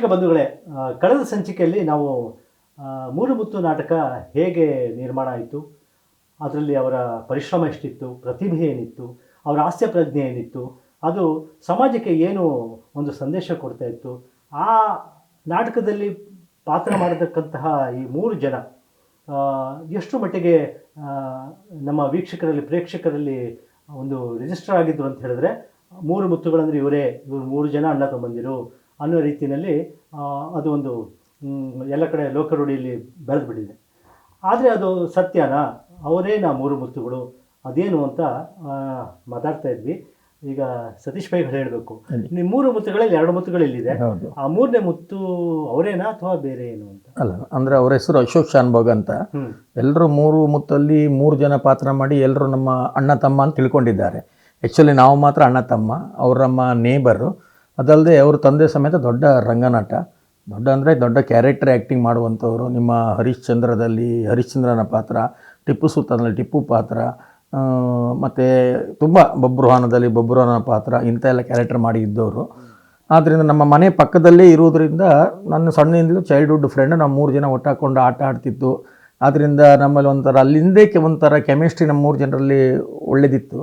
ವೀಕ್ಷಕ ಬಂಧುಗಳೇ ಕಳೆದ ಸಂಚಿಕೆಯಲ್ಲಿ ನಾವು ಮೂರು ಮುತ್ತು ನಾಟಕ ಹೇಗೆ ನಿರ್ಮಾಣ ಆಯಿತು, ಅದರಲ್ಲಿ ಅವರ ಪರಿಶ್ರಮ ಎಷ್ಟಿತ್ತು, ಪ್ರತಿಭೆ ಏನಿತ್ತು, ಅವರ ಹಾಸ್ಯ ಪ್ರಜ್ಞೆ ಏನಿತ್ತು, ಅದು ಸಮಾಜಕ್ಕೆ ಏನು ಒಂದು ಸಂದೇಶ ಕೊಡ್ತಾ ಇತ್ತು, ಆ ನಾಟಕದಲ್ಲಿ ಪಾತ್ರ ಮಾಡತಕ್ಕಂತಹ ಈ ಮೂರು ಜನ ಎಷ್ಟು ಮಟ್ಟಿಗೆ ನಮ್ಮ ವೀಕ್ಷಕರಲ್ಲಿ, ಪ್ರೇಕ್ಷಕರಲ್ಲಿ ಒಂದು ರಿಜಿಸ್ಟರ್ ಆಗಿದ್ರು ಅಂತ ಹೇಳಿದ್ರೆ, ಮೂರು ಮುತ್ತುಗಳಂದರೆ ಇವರೇ, ಇವರು ಮೂರು ಜನ ಅಣ್ಣ ತಮ್ಮಂದಿರು ಅನ್ನೋ ರೀತಿಯಲ್ಲಿ ಅದು ಒಂದು ಎಲ್ಲ ಕಡೆ ಲೋಕರೂಢಿಯಲ್ಲಿ ಬೆಳೆದು ಬಿಟ್ಟಿದೆ ಆದರೆ ಅದು ಸತ್ಯನ? ಅವರೇ ನಾ ಮೂರು ಮುತ್ತುಗಳು. ಅದೇನು ಅಂತ ಮಾತಾಡ್ತಾ ಇದ್ವಿ. ಈಗ ಸತೀಶ್ ಬೈಗಳು ಹೇಳಬೇಕು. ಹೇಳಿ. ನಿಮ್ಮ ಮೂರು ಮುತ್ತುಗಳಲ್ಲಿ ಎರಡು ಮುತ್ತುಗಳು ಇಲ್ಲಿದೆ ಆ ಮೂರನೇ ಮುತ್ತು ಅವರೇನಾ ಅಥವಾ ಬೇರೆ ಏನು ಅಂತ? ಅಲ್ಲ ಅಂದರೆ ಅವರ ಹೆಸರು ಅಶೋಕ್ ಶಾನ್ಭೋಗ್ ಅಂತ. ಎಲ್ಲರೂ ಮೂರು ಮುತ್ತಲ್ಲಿ ಮೂರು ಜನ ಪಾತ್ರ ಮಾಡಿ ಎಲ್ಲರೂ ನಮ್ಮ ಅಣ್ಣ ತಮ್ಮ ಅಂತ ತಿಳ್ಕೊಂಡಿದ್ದಾರೆ. ಆ್ಯಕ್ಚುಲಿ ನಾವು ಮಾತ್ರ ಅಣ್ಣ ತಮ್ಮ ಅವರಮ್ಮ ನೇಬರು ಅದಲ್ಲದೆ ಅವರು ತಂದೆ ಸಮೇತ ದೊಡ್ಡ ರಂಗನಾಟ. ದೊಡ್ಡ ಅಂದರೆ ದೊಡ್ಡ ಕ್ಯಾರೆಕ್ಟರ್ ಆ್ಯಕ್ಟಿಂಗ್ ಮಾಡುವಂಥವ್ರು. ನಿಮ್ಮ ಹರಿಶ್ಚಂದ್ರದಲ್ಲಿ ಹರಿಶ್ಚಂದ್ರನ ಪಾತ್ರ, ಟಿಪ್ಪು ಸುಲ್ತಾನಲ್ಲಿ ಟಿಪ್ಪು ಪಾತ್ರ ಮತ್ತು ತುಂಬ ಬಬ್ರುಹಾನದಲ್ಲಿ ಬಬ್ರುಹಾನ ಪಾತ್ರ, ಇಂಥ ಎಲ್ಲ ಕ್ಯಾರೆಕ್ಟರ್ ಮಾಡಿ ಇದ್ದವರು. ಆದ್ದರಿಂದ ನಮ್ಮ ಮನೆ ಪಕ್ಕದಲ್ಲೇ ಇರುವುದರಿಂದ ನನ್ನ ಸಣ್ಣಿಂದಲೂ ಚೈಲ್ಡ್ಹುಡ್ ಫ್ರೆಂಡ್ ನಾವು ಮೂರು ಜನ ಒಟ್ಟಾಕೊಂಡು ಆಟ ಆಡ್ತಿತ್ತು ಆದ್ದರಿಂದ ನಮ್ಮಲ್ಲಿ ಒಂಥರ ಅಲ್ಲಿಂದೇ ಕೆ ಒಂಥರ ಕೆಮಿಸ್ಟ್ರಿ ನಮ್ಮ ಮೂರು ಜನರಲ್ಲಿ ಒಳ್ಳೆದಿತ್ತು.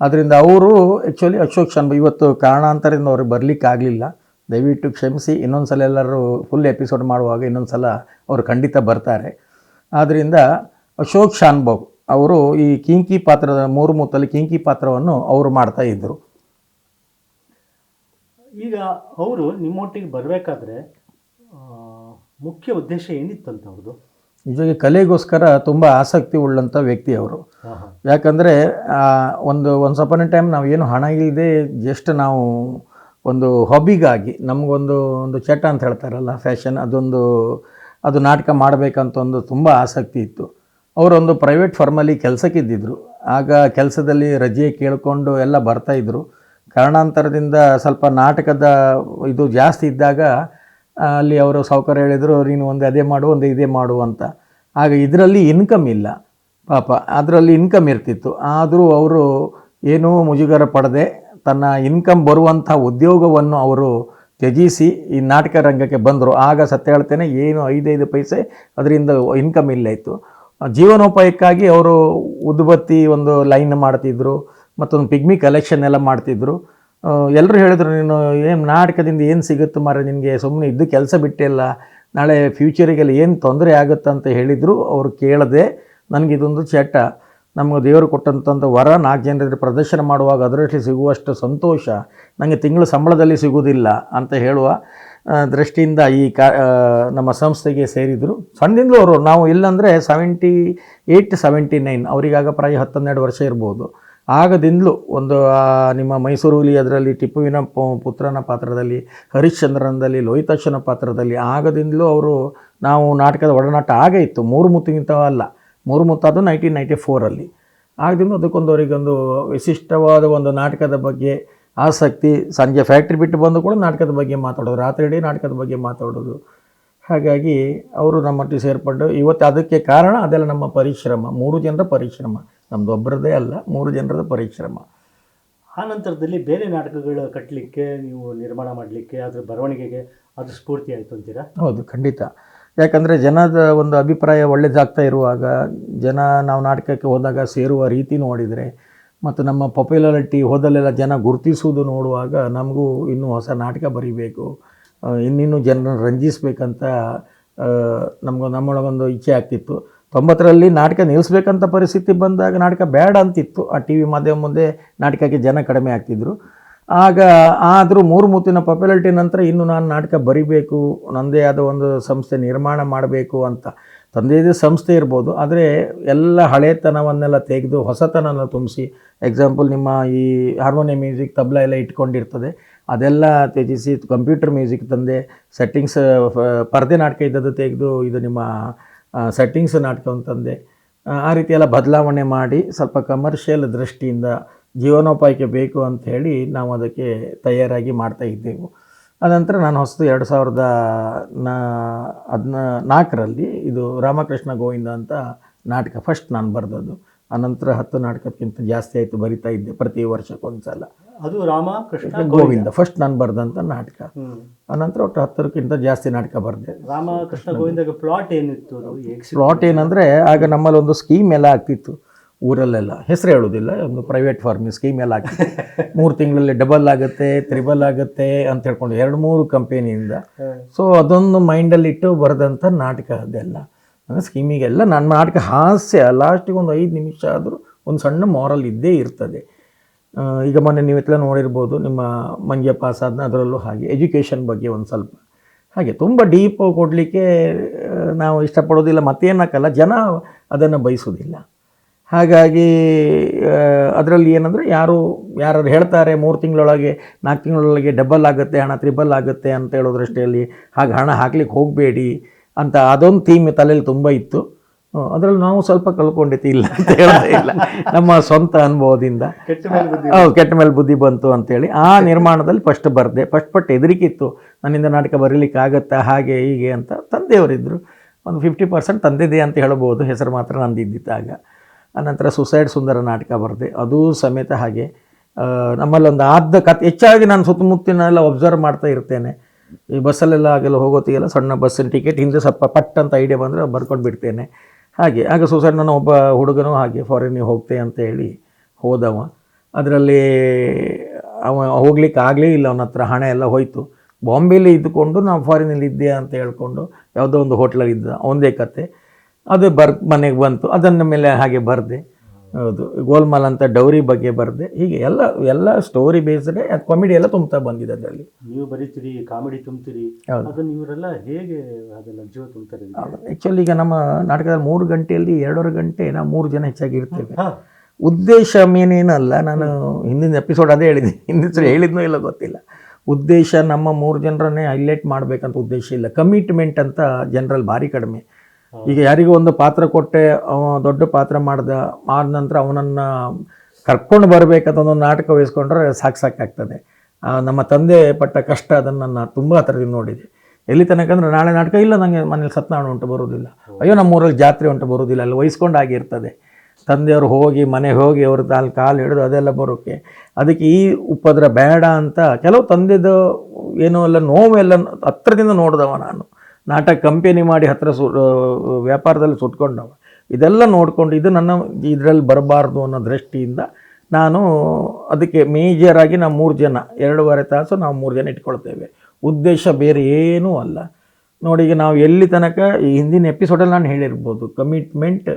ಆದ್ದರಿಂದ ಅವರು ಆ್ಯಕ್ಚುಲಿ ಅಶೋಕ್ ಶರ್ಮ ಇವತ್ತು ಕಾರಣಾಂತರದಿಂದ ಅವ್ರಿಗೆ ಬರಲಿಕ್ಕೆ ಆಗಲಿಲ್ಲ. ದಯವಿಟ್ಟು ಕ್ಷಮಿಸಿ ಇನ್ನೊಂದು ಸಲ ಎಲ್ಲರೂ ಫುಲ್ ಎಪಿಸೋಡ್ ಮಾಡುವಾಗ ಇನ್ನೊಂದು ಸಲ ಅವರು ಖಂಡಿತ ಬರ್ತಾರೆ. ಆದ್ದರಿಂದ ಅಶೋಕ್ ಶಾನ್ಭೋಗ್ ಅವರು ಈ ಕಿಂಕಿ ಪಾತ್ರದ ಮೂರು ಮೂತಲ್ಲಿ ಕಿಂಕಿ ಪಾತ್ರವನ್ನು ಅವರು ಮಾಡ್ತಾ ಇದ್ದರು ಈಗ ಅವರು ನಿಮ್ಮೊಟ್ಟಿಗೆ ಬರಬೇಕಾದ್ರೆ ಮುಖ್ಯ ಉದ್ದೇಶ ಏನಿತ್ತಂತ ಅವ್ರದ್ದು? ನಿಜವಾಗಿ ಕಲೆಗೋಸ್ಕರ ತುಂಬ ಆಸಕ್ತಿ ಉಳ್ಳಂಥ ವ್ಯಕ್ತಿ ಅವರು. ಯಾಕಂದರೆ ಒಂದು ಒಂದು ಸಪನ ಟೈಮ್ ನಾವು ಏನು ಹಣ ಇಲ್ಲದೆ ಜಸ್ಟ್ ನಾವು ಒಂದು ಹಾಬಿಗಾಗಿ ನಮಗೊಂದು ಒಂದು ಚಟ ಅಂತ ಹೇಳ್ತಾರಲ್ಲ ಫ್ಯಾಷನ್ ಅದೊಂದು ಅದು ನಾಟಕ ಮಾಡಬೇಕಂತ ಒಂದು ತುಂಬ ಆಸಕ್ತಿ ಇತ್ತು. ಅವರೊಂದು ಪ್ರೈವೇಟ್ ಫರ್ಮಲ್ಲಿ ಕೆಲಸಕ್ಕಿದ್ದಿದ್ರು. ಆಗ ಕೆಲಸದಲ್ಲಿ ರಜೆ ಕೇಳಿಕೊಂಡು ಎಲ್ಲ ಬರ್ತಾಯಿದ್ರು ಕಾರಣಾಂತರದಿಂದ ಸ್ವಲ್ಪ ನಾಟಕದ ಇದು ಜಾಸ್ತಿ ಇದ್ದಾಗ ಅಲ್ಲಿ ಅವರು ಸಾವುಕಾರ ಹೇಳಿದರು, ನೀನು ಒಂದು ಅದೇ ಮಾಡು, ಒಂದು ಇದೇ ಮಾಡು ಅಂತ. ಆಗ ಇದರಲ್ಲಿ ಇನ್ಕಮ್ ಇಲ್ಲ. ಪಾಪ, ಅದರಲ್ಲಿ ಇನ್ಕಮ್ ಇರ್ತಿತ್ತು. ಆದರೂ ಅವರು ಏನೂ ಮುಜುಗರ ಪಡದೆ ತನ್ನ ಇನ್ಕಮ್ ಬರುವಂಥ ಉದ್ಯೋಗವನ್ನು ಅವರು ತ್ಯಜಿಸಿ ಈ ನಾಟಕ ರಂಗಕ್ಕೆ ಬಂದರು. ಆಗ ಸತ್ಯ ಹೇಳ್ತೇನೆ, ಏನು ಐದೈದು ಪೈಸೆ ಅದರಿಂದ ಇನ್ಕಮ್ ಇಲ್ಲ ಇತ್ತು. ಜೀವನೋಪಾಯಕ್ಕಾಗಿ ಅವರು ಉದ್ಬತ್ತಿ ಒಂದು ಲೈನ್ ಮಾಡ್ತಿದ್ರು, ಮತ್ತೊಂದು ಪಿಗ್ಮಿ ಕಲೆಕ್ಷನ್ ಎಲ್ಲ ಮಾಡ್ತಿದ್ರು. ಎಲ್ಲರೂ ಹೇಳಿದ್ರು ನೀನು ಏನು ನಾಟಕದಿಂದ ಏನು ಸಿಗುತ್ತೆ ಮಾರ ನಿನಗೆ? ಸುಮ್ಮನೆ ಇದ್ದು ಕೆಲಸ ಬಿಟ್ಟಿಲ್ಲ ನಾಳೆ ಫ್ಯೂಚರಿಗೆಲ್ಲ ಏನು ತೊಂದರೆ ಆಗುತ್ತೆ ಅಂತ ಹೇಳಿದರು, ಅವರು ಕೇಳದೆ, ನನಗೆ ಇದೊಂದು ಚಟ. ನಮಗೆ ದೇವರು ಕೊಟ್ಟಂಥ ವರ ನಾಲ್ಕು ಜನರಿಗೆ ಪ್ರದರ್ಶನ ಮಾಡುವಾಗ ಅದರಲ್ಲಿ ಸಿಗುವಷ್ಟು ಸಂತೋಷ. ನನಗೆ ತಿಂಗಳ ಸಂಬಳದಲ್ಲಿ ಸಿಗುವುದಿಲ್ಲ ಅಂತ ಹೇಳುವ ದೃಷ್ಟಿಯಿಂದ ಈ ಕಾ ನಮ್ಮ ಸಂಸ್ಥೆಗೆ ಸೇರಿದರು. ಸಣ್ಣದಿಂದಲೂ ಅವರು, ನಾವು ಇಲ್ಲಾಂದರೆ ಸೆವೆಂಟಿ ಏಯ್ಟ್ ಸೆವೆಂಟಿ ನೈನ್ ಅವರಿಗಾಗ ಪ್ರಾಯ ಹತ್ತನ್ನೆರಡು ವರ್ಷ ಇರ್ಬೋದು. ಆಗದಿಂದಲೂ ಒಂದು ನಿಮ್ಮ ಮೈಸೂರು ಹುಲಿ ಅದರಲ್ಲಿ ಟಿಪ್ಪುವಿನ ಪುತ್ರನ ಪಾತ್ರದಲ್ಲಿ ಹರಿಶ್ಚಂದ್ರನದಲ್ಲಿ ಲೋಹಿತಾಕ್ಷನ ಪಾತ್ರದಲ್ಲಿ ಆಗದಿಂದಲೂ ಅವರು ನಾವು ನಾಟಕದ ಒಡನಾಟ ಆಗೇ ಇತ್ತು. ಮೂರು ಮುತ್ತಿಗಿಂತ ಅಲ್ಲ. ಮೂರು ಮುತ್ತು ಅದು ನೈನ್ಟೀನ್ ನೈಂಟಿ ಫೋರಲ್ಲಿ. ಆಗದಿಂದ ಅದಕ್ಕೊಂದು ಅವರಿಗೊಂದು ವಿಶಿಷ್ಟವಾದ ಒಂದು ನಾಟಕದ ಬಗ್ಗೆ ಆಸಕ್ತಿ, ಸಂಜೆ ಫ್ಯಾಕ್ಟ್ರಿ ಬಿಟ್ಟು ಬಂದು ಕೂಡ ನಾಟಕದ ಬಗ್ಗೆ ಮಾತಾಡೋದು, ರಾತ್ರಿ ಇಡೀ ನಾಟಕದ ಬಗ್ಗೆ ಮಾತಾಡೋದು ಹಾಗಾಗಿ ಅವರು ನಮ್ಮೊಟ್ಟಿಗೆ ಸೇರ್ಪಟ್ಟು ಇವತ್ತು ಅದಕ್ಕೆ ಕಾರಣ ಅದೆಲ್ಲ ನಮ್ಮ ಪರಿಶ್ರಮ. ಮೂರು ಜನರ ಪರಿಶ್ರಮ. ನಮ್ಮದು ಒಬ್ಬರದೇ ಅಲ್ಲ ಮೂರು ಜನರದ ಪರಿಶ್ರಮ. ಆ ನಂತರದಲ್ಲಿ ಬೇರೆ ನಾಟಕಗಳು ಕಟ್ಟಲಿಕ್ಕೆ ನೀವು ನಿರ್ಮಾಣ ಮಾಡಲಿಕ್ಕೆ ಅದರ ಬರವಣಿಗೆಗೆ ಅದು ಸ್ಫೂರ್ತಿ ಆಯಿತು ಅಂತೀರಾ? ಹೌದು ಖಂಡಿತ. ಯಾಕಂದರೆ ಜನದ ಒಂದು ಅಭಿಪ್ರಾಯ ಒಳ್ಳೆಯದಾಗ್ತಾ ಇರುವಾಗ ಜನ ನಾವು ನಾಟಕಕ್ಕೆ ಹೋದಾಗ ಸೇರುವ ರೀತಿ ನೋಡಿದರೆ ಮತ್ತು ನಮ್ಮ ಪಾಪ್ಯುಲಾರಿಟಿ ಹೋದಲ್ಲೆಲ್ಲ ಜನ ಗುರುತಿಸುವುದು ನೋಡುವಾಗ ನಮಗೂ ಇನ್ನೂ ಹೊಸ ನಾಟಕ ಬರೀಬೇಕು. ಇನ್ನಿನ್ನೂ ಜನರನ್ನು ರಂಜಿಸಬೇಕಂತ ನಮ್ಮೊಳಗೆ ನಮ್ಮೊಳಗೊಂದು ಇಚ್ಛೆ ಆಗ್ತಿತ್ತು. ತೊಂಬತ್ತರಲ್ಲಿ ನಾಟಕ ನಿಲ್ಲಿಸ್ಬೇಕಂತ ಪರಿಸ್ಥಿತಿ ಬಂದಾಗ ನಾಟಕ ಬೇಡ ಅಂತಿತ್ತು. ಆ ಟಿ ವಿ ಮಾಧ್ಯಮ ಮುಂದೆ ನಾಟಕಕ್ಕೆ ಜನ ಕಡಿಮೆ ಆಗ್ತಿದ್ರು. ಆಗ ಆದರೂ ಮೂರು ಮುತ್ತಿನ ಪಾಪ್ಯುಲಾರಿಟಿ ನಂತರ ಇನ್ನು ನಾನು ನಾಟಕ ಬರಿಬೇಕು ನನ್ನದೇ ಆದ ಒಂದು ಸಂಸ್ಥೆ ನಿರ್ಮಾಣ ಮಾಡಬೇಕು ಅಂತ. ತಂದೆಯದೇ ಸಂಸ್ಥೆ ಇರ್ಬೋದು, ಆದರೆ ಎಲ್ಲ ಹಳೆತನವನ್ನೆಲ್ಲ ತೆಗೆದು ಹೊಸತನನ ತುಂಬಿಸಿ ಎಕ್ಸಾಂಪಲ್ ನಿಮ್ಮ ಈ ಹಾರ್ಮೋನಿಯಂ ಮ್ಯೂಸಿಕ್ ತಬಲ ಎಲ್ಲ ಇಟ್ಕೊಂಡಿರ್ತದೆ. ಅದೆಲ್ಲ ತ್ಯಜಿಸಿ ಕಂಪ್ಯೂಟರ್ ಮ್ಯೂಸಿಕ್ ತಂದೆ ಸೆಟ್ಟಿಂಗ್ಸ್ ಪರದೆ ನಾಟಕ ಇದ್ದದ್ದು ತೆಗೆದು ಇದು ನಿಮ್ಮ ಸೆಟ್ಟಿಂಗ್ಸ್ ನಾಟಕ ತಂದೆ. ಆ, ರೀತಿ ಎಲ್ಲ ಬದಲಾವಣೆ ಮಾಡಿ ಸ್ವಲ್ಪ ಕಮರ್ಷಿಯಲ್ ದೃಷ್ಟಿಯಿಂದ ಜೀವನೋಪಾಯಕ್ಕೆ ಬೇಕು ಅಂತ ಹೇಳಿ ನಾವು ಅದಕ್ಕೆ ತಯಾರಾಗಿ ಮಾಡ್ತಾ ಇದ್ದೆವು. ಅನಂತರ ನಾನು ಹೊಸದು ಎರಡು ಸಾವಿರದ ನಾ ಹದಿನ ನಾಲ್ಕರಲ್ಲಿ ಇದು ರಾಮಕೃಷ್ಣ ಗೋವಿಂದ ಅಂತ ನಾಟಕ ಫಸ್ಟ್ ನಾನು ಬರೆದದ್ದು. ಅನಂತರ ಹತ್ತು ನಾಟಕಕ್ಕಿಂತ ಜಾಸ್ತಿ ಆಯಿತು ಬರಿತಾ ಇದ್ದೆ ಪ್ರತಿ ವರ್ಷಕ್ಕೊಂದ್ಸಲ ಅದು ರಾಮ ಕೃಷ್ಣ ಗೋವಿಂದ. ಫಸ್ಟ್ ನಾನು ಬರೆದಂಥ ನಾಟಕ. ಅನಂತರ ಒಟ್ಟು ಹತ್ತರಕ್ಕಿಂತ ಜಾಸ್ತಿ ನಾಟಕ ಬರೆದೆ. ರಾಮ ಕೃಷ್ಣ ಗೋವಿಂದಗೆ ಪ್ಲಾಟ್ ಏನಿತ್ತು ಪ್ಲಾಟ್ ಏನಂದರೆ ಆಗ ನಮ್ಮಲ್ಲಿ ಒಂದು ಸ್ಕೀಮ್ ಎಲ್ಲ ಆಗ್ತಿತ್ತು. ಊರಲ್ಲೆಲ್ಲ. ಹೆಸರು ಹೇಳೋದಿಲ್ಲ ಒಂದು ಪ್ರೈವೇಟ್ ಫಾರ್ಮ್ ಸ್ಕೀಮ್ ಎಲ್ಲ ಆಗ್ತಿತ್ತು. ಮೂರು ತಿಂಗಳಲ್ಲಿ ಡಬಲ್ ಆಗುತ್ತೆ ತ್ರಿಬಲ್ ಆಗುತ್ತೆ ಅಂತ ಹೇಳ್ಕೊಂಡು ಎರಡು ಮೂರು ಕಂಪೆನಿಯಿಂದ ಸೊ ಅದೊಂದು ಮೈಂಡಲ್ಲಿ ಇಟ್ಟು ಬರೆದಂಥ ನಾಟಕ ಅದೆಲ್ಲ. ಅಂದರೆ ಸ್ಕೀಮಿಗೆಲ್ಲ ನನ್ನ ನಾಟಕ ಹಾಸ್ಯ, ಲಾಸ್ಟಿಗೆ ಒಂದು ಐದು ನಿಮಿಷ ಆದರೂ ಒಂದು ಸಣ್ಣ ಮಾರಲ್ ಇದ್ದೇ ಇರ್ತದೆ. ಈಗ ಮೊನ್ನೆ ನೀವೆಲ್ಲ ನೋಡಿರ್ಬೋದು, ನಿಮ್ಮ ಮಂಗ್ಯ ಪಾಸ್ ಅದರಲ್ಲೂ ಹಾಗೆ ಎಜುಕೇಷನ್ ಬಗ್ಗೆ ಒಂದು ಸ್ವಲ್ಪ. ಹಾಗೆ ತುಂಬ ಡೀಪ್ ಕೊಡಲಿಕ್ಕೆ ನಾವು ಇಷ್ಟಪಡೋದಿಲ್ಲ, ಮತ್ತೇನಕ್ಕಲ್ಲ, ಜನ ಅದನ್ನು ಬಯಸೋದಿಲ್ಲ ಹಾಗಾಗಿ ಅದರಲ್ಲಿ ಏನಂದರೆ ಯಾರು ಯಾರು ಹೇಳ್ತಾರೆ, ಮೂರು ತಿಂಗಳೊಳಗೆ, ನಾಲ್ಕು ತಿಂಗಳೊಳಗೆ ಡಬಲ್ ಆಗುತ್ತೆ, ಹಣ ತ್ರಿಬಲ್ ಆಗುತ್ತೆ ಅಂತ ಹೇಳೋದ್ರಷ್ಟೇ ಅಲ್ಲಿ ಹಾಗೆ ಹಣ ಹಾಕ್ಲಿಕ್ಕೆ ಹೋಗಬೇಡಿ. ಅಂತ ಅದೊಂದು ಥೀಮ್ ತಲೆಯಲ್ಲಿ ತುಂಬ ಇತ್ತು. ಅದರಲ್ಲಿ ನಾವು ಸ್ವಲ್ಪ ಕಳ್ಕೊಂಡಿತ್ತು ಇಲ್ಲ ಅಂತ ಹೇಳ್ತಾ ಇಲ್ಲ. ನಮ್ಮ ಸ್ವಂತ ಅನುಭವದಿಂದ. ಕೆಟ್ಟ ಮೇಲೆ ಬುದ್ಧಿ ಹೌದು ಕೆಟ್ಟ ಮೇಲೆ ಬುದ್ಧಿ ಬಂತು ಅಂತೇಳಿ. ಆ ನಿರ್ಮಾಣದಲ್ಲಿ ಫಸ್ಟ್ ಬರ್ದೆ. ಫಸ್ಟ್ ಪಟ್ ಹೆದರಿಕಿತ್ತು ನನ್ನಿಂದ ನಾಟಕ ಬರೀಲಿಕ್ಕೆ ಆಗತ್ತಾ ಹಾಗೆ ಹೀಗೆ ಅಂತ ತಂದೆಯವರಿದ್ದರು ಒಂದು ಫಿಫ್ಟಿ ಪರ್ಸೆಂಟ್ ತಂದಿದೆ ಅಂತ ಹೇಳ್ಬೋದು ಹೆಸರು ಮಾತ್ರ ನಂದು ಆಗ ಆನಂತರ ಸುಸೈಡ್ ಸುಂದರ ನಾಟಕ ಬರೆದೆ. ಅದೂ ಸಮೇತ ಹಾಗೆ. ನಮ್ಮಲ್ಲೊಂದು ನಮ್ಮಲ್ಲಿ ಒಂದು ಆದ ಕತೆ ಹೆಚ್ಚಾಗಿ ನಾನು ಸುತ್ತಮುತ್ತಿನೆಲ್ಲ ಒಬ್ಸರ್ವ್ ಮಾಡ್ತಾ ಇರ್ತೇನೆ. ಈ ಬಸ್ಸಲ್ಲೆಲ್ಲ ಆಗೆಲ್ಲ ಹೋಗೋತ್ತಿಗೆಲ್ಲ ಸಣ್ಣ ಬಸ್ಸಿನ ಟಿಕೆಟ್ ಹಿಂದೆ ಸ್ವಲ್ಪ ಪಟ್ ಅಂತ ಐಡಿಯಾ ಬಂದರೆ ಬರ್ಕೊಂಡು ಬಿಡ್ತೇನೆ. ಹಾಗೆ, ಆಗ ಸುಸೈಡ್ ನನ್ನ ಒಬ್ಬ ಹುಡುಗನೂ ಹಾಗೆ ಫಾರಿನ್ನಿಗೆ ಹೋಗ್ತೆ ಅಂತ ಹೇಳಿ ಹೋದವ. ಅದರಲ್ಲಿ ಅವ ಹೋಗ್ಲಿಕ್ಕೆ ಆಗಲೇ ಇಲ್ಲ, ಅವನ ಹತ್ರ ಹಣ ಎಲ್ಲ ಹೋಯಿತು. ಬಾಂಬೆಲಿ ಇದ್ದುಕೊಂಡು ನಾವು ಫಾರಿನಲ್ಲಿ ಇದ್ದೆ ಅಂತ ಹೇಳ್ಕೊಂಡು ಯಾವುದೋ ಒಂದು ಹೋಟ್ಲಲ್ಲಿ ಇದ್ದ, ಒಂದೇ ಕತೆ. ಅದು ಬರ್, ಮನೆಗೆ ಬಂತು. ಅದನ್ನ ಮೇಲೆ ಹಾಗೆ ಬರೆದೆ. ಹೌದು. ಗೋಲ್ಮಾಲ್ ಅಂತ ಡೌರಿ ಬಗ್ಗೆ ಬರೆದೆ ಹೀಗೆ ಎಲ್ಲ ಎಲ್ಲ ಸ್ಟೋರಿ ಬೇಸ್ಡೆ ಅದು ಕಾಮಿಡಿ ಎಲ್ಲ ತುಂಬ್ತಾ ಬಂದಿದೆ ಅದರಲ್ಲಿ. ನೀವು ಬರೀತೀರಿ ಕಾಮಿಡಿ ತುಂಬ್ತೀರಿ ಹೌದು. ಅದನ್ನ ಇವರೆಲ್ಲ ಹೇಗೆ ಅದೆಲ್ಲ ಜೀವ ತುಂಬ್ತಾರೆ? ಆ್ಯಕ್ಚುಲಿ ಈಗ ನಮ್ಮ ನಾಟಕದಲ್ಲಿ ಮೂರು ಗಂಟೆಯಲ್ಲಿ ಎರಡೂವರೆ ಗಂಟೆ ನಾವು ಮೂರು ಜನ ಹೆಚ್ಚಾಗಿ ಇರ್ತೇವೆ. ಉದ್ದೇಶ ಮೇನೇನಲ್ಲ ನಾನು ಹಿಂದಿನ ಎಪಿಸೋಡ್ ಅದೇ ಹೇಳಿದೆ. ಹಿಂದಿನ ಸರಿ ಹೇಳಿದ್ನೋ ಇಲ್ಲ ಗೊತ್ತಿಲ್ಲ. ಉದ್ದೇಶ ನಮ್ಮ ಮೂರು ಜನರನ್ನೇ ಹೈಲೈಟ್ ಮಾಡಬೇಕಂತ ಉದ್ದೇಶ ಇಲ್ಲ. ಕಮಿಟ್ಮೆಂಟ್ ಅಂತ ಜನರಲ್ಲಿ ಭಾರಿ ಕಡಿಮೆ. ಈಗ ಯಾರಿಗೂ ಒಂದು ಪಾತ್ರ ಕೊಟ್ಟೆ ದೊಡ್ಡ ಪಾತ್ರ ಮಾಡ್ದ ಮಾಡಿದ ನಂತರ ಅವನನ್ನು ಕರ್ಕೊಂಡು ಬರಬೇಕಂತ ಒಂದು ನಾಟಕ ವಹಿಸ್ಕೊಂಡ್ರೆ ಸಾಕು ಸಾಕಾಗ್ತದೆ ನಮ್ಮ ತಂದೆ ಪಟ್ಟ ಕಷ್ಟ ಅದನ್ನು ನಾನು ತುಂಬ ಹತ್ರದಿಂದ ನೋಡಿದೆ. ಎಲ್ಲಿ ತನಕ ಅಂದರೆ ನಾಳೆ ನಾಟಕ ಇಲ್ಲ ನನಗೆ ಮನೇಲಿ ಸತ್ನಾಣ ಉಂಟು ಬರೋದಿಲ್ಲ ಅಯ್ಯೋ ನಮ್ಮೂರಲ್ಲಿ ಜಾತ್ರೆ ಉಂಟು ಬರೋದಿಲ್ಲ ಅಲ್ಲಿ ವಹಿಸ್ಕೊಂಡು ಆಗಿರ್ತದೆ ತಂದೆಯವರು ಹೋಗಿ ಮನೆಗೆ ಹೋಗಿ, ಅವ್ರ ಅಲ್ಲಿ ಕಾಲು ಹಿಡಿದು ಅದೆಲ್ಲ ಬರೋಕ್ಕೆ ಅದಕ್ಕೆ ಈ ಉಪದ್ರ ಬೇಡ ಅಂತ ಕೆಲವು ತಂದೆದು ಏನೋ ಎಲ್ಲ ನೋವೆಲ್ಲ ಹತ್ರದಿಂದ ನೋಡಿದವ ನಾನು. ನಾಟಕ ಕಂಪೆನಿ ಮಾಡಿ ಹತ್ರ ಸು ವ್ಯಾಪಾರದಲ್ಲಿ ಸುಟ್ಕೊಂಡವ. ಇದೆಲ್ಲ ನೋಡಿಕೊಂಡು ಇದು ನನ್ನ ಇದರಲ್ಲಿ ಬರಬಾರ್ದು ಅನ್ನೋ ದೃಷ್ಟಿಯಿಂದ ನಾನು ಅದಕ್ಕೆ ಮೇಜರಾಗಿ ನಾವು ಮೂರು ಜನ, ಎರಡೂವರೆ ತಾಸು ನಾವು ಮೂರು ಜನ ಇಟ್ಕೊಳ್ತೇವೆ. ಉದ್ದೇಶ ಬೇರೆ ಏನೂ ಅಲ್ಲ. ನೋಡಿ ಈಗ ನಾವು ಎಲ್ಲಿ ತನಕ ಈ ಹಿಂದಿನ ಎಪಿಸೋಡಲ್ಲಿ ನಾನು ಹೇಳಿರ್ಬೋದು ಕಮಿಟ್ಮೆಂಟ್